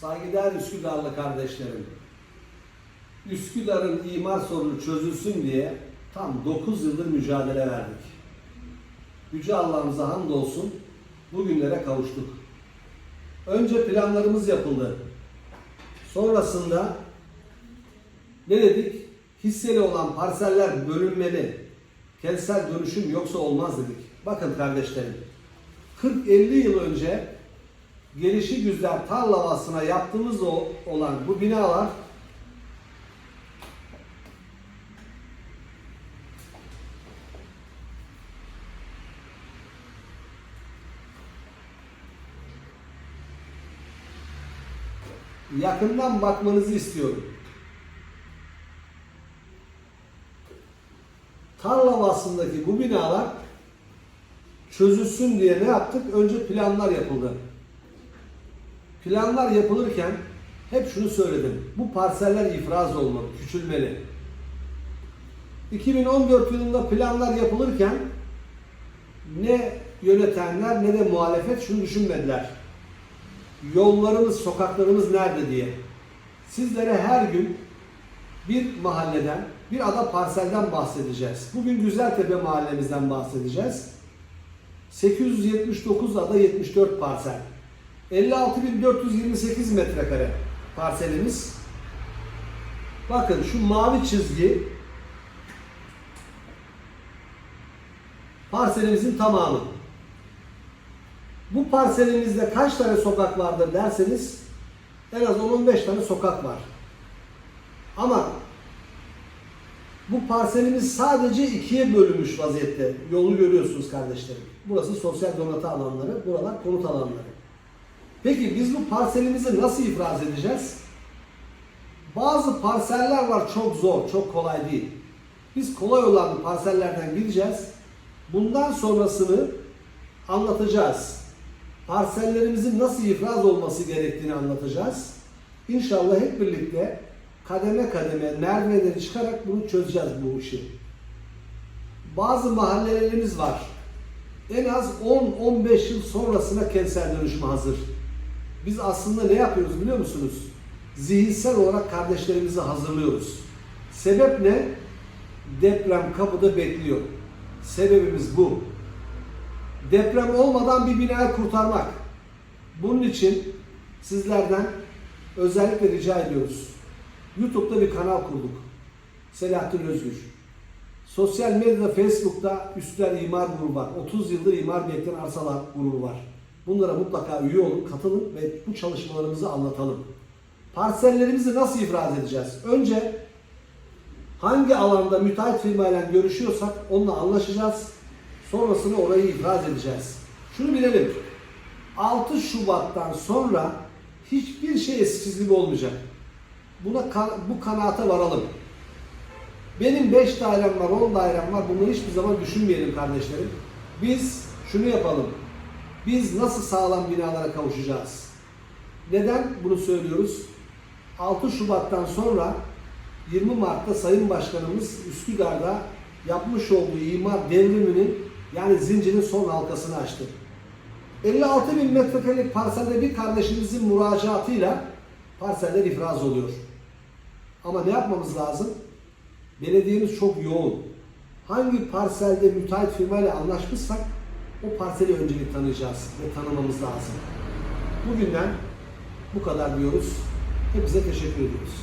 Saygıdeğer Üsküdarlı kardeşlerim, Üsküdar'ın imar sorunu çözülsün diye tam 9 yıldır mücadele verdik. Yüce Allah'ımıza hamdolsun bugünlere kavuştuk. Önce planlarımız yapıldı. Sonrasında ne dedik? Hisseli olan parseller bölünmeli. Kentsel dönüşüm yoksa olmaz dedik. Bakın kardeşlerim, 40-50 yıl önce gelişi güzel tarla havasına yaptığımız olan bu binalar yakından bakmanızı istiyorum. Tarla havasındaki bu binalar çözülsün diye ne yaptık? Önce planlar yapıldı. Planlar yapılırken hep şunu söyledim. Bu parseller ifraz olmalı, küçülmeli. 2014 yılında planlar yapılırken ne yönetenler ne de muhalefet şunu düşünmediler. Yollarımız, sokaklarımız nerede diye. Sizlere her gün bir mahalleden, bir ada parselden bahsedeceğiz. Bugün Güzeltepe mahallemizden bahsedeceğiz. 879 ada 74 parsel. 56.428 metrekare parselimiz. Bakın şu mavi çizgi parselimizin tamamı. Bu parselimizde kaç tane sokak vardır derseniz en az 10-15 tane sokak var. Ama bu parselimiz sadece ikiye bölünmüş vaziyette. Yolu görüyorsunuz kardeşlerim. Burası sosyal donatı alanları, buralar konut alanları. Peki biz bu parselimizi nasıl ifraz edeceğiz? Bazı parseller var çok zor, çok kolay değil. Biz kolay olan parsellerden gideceğiz. Bundan sonrasını anlatacağız. Parsellerimizin nasıl ifraz olması gerektiğini anlatacağız. İnşallah hep birlikte kademe kademe merdivenleri çıkarak bunu çözeceğiz bu işi. Bazı mahallelerimiz var. En az 10-15 yıl sonrasına kentsel dönüşüme hazır. Biz aslında ne yapıyoruz biliyor musunuz? Zihinsel olarak kardeşlerimizi hazırlıyoruz. Sebep ne? Deprem kapıda bekliyor. Sebebimiz bu. Deprem olmadan bir binayı kurtarmak. Bunun için sizlerden özellikle rica ediyoruz. YouTube'da bir kanal kurduk. Selahattin Özgür. Sosyal medyada Facebook'ta Üstler İmar Grubu var. 30 yıldır imar bekleyen arsalar grubu var. Bunlara mutlaka üye olun, katılın ve bu çalışmalarımızı anlatalım. Parsellerimizi nasıl ifraz edeceğiz? Önce hangi alanda müteahhit firmayla görüşüyorsak onunla anlaşacağız. Sonrasında orayı ifraz edeceğiz. Şunu bilelim. 6 Şubat'tan sonra hiçbir şey eskisi gibi olmayacak. Buna bu kanaate varalım. Benim 5 dairem var, 10 dairem var. Bunları hiçbir zaman düşünmeyelim kardeşlerim. Biz şunu yapalım. Biz nasıl sağlam binalara kavuşacağız? Neden bunu söylüyoruz? 6 Şubat'tan sonra 20 Mart'ta Sayın Başkanımız Üsküdar'da yapmış olduğu imar devriminin yani zincirin son halkasını açtı. 56 bin metrekarelik parselde bir kardeşimizin müracaatıyla parseller ifraz oluyor. Ama ne yapmamız lazım? Belediyemiz çok yoğun. Hangi parselde müteahhit firmayla anlaşmışsak o parseli öncelik tanıyacağız ve tanımamız lazım. Bugünden bu kadar diyoruz. Hepinize teşekkür ediyoruz.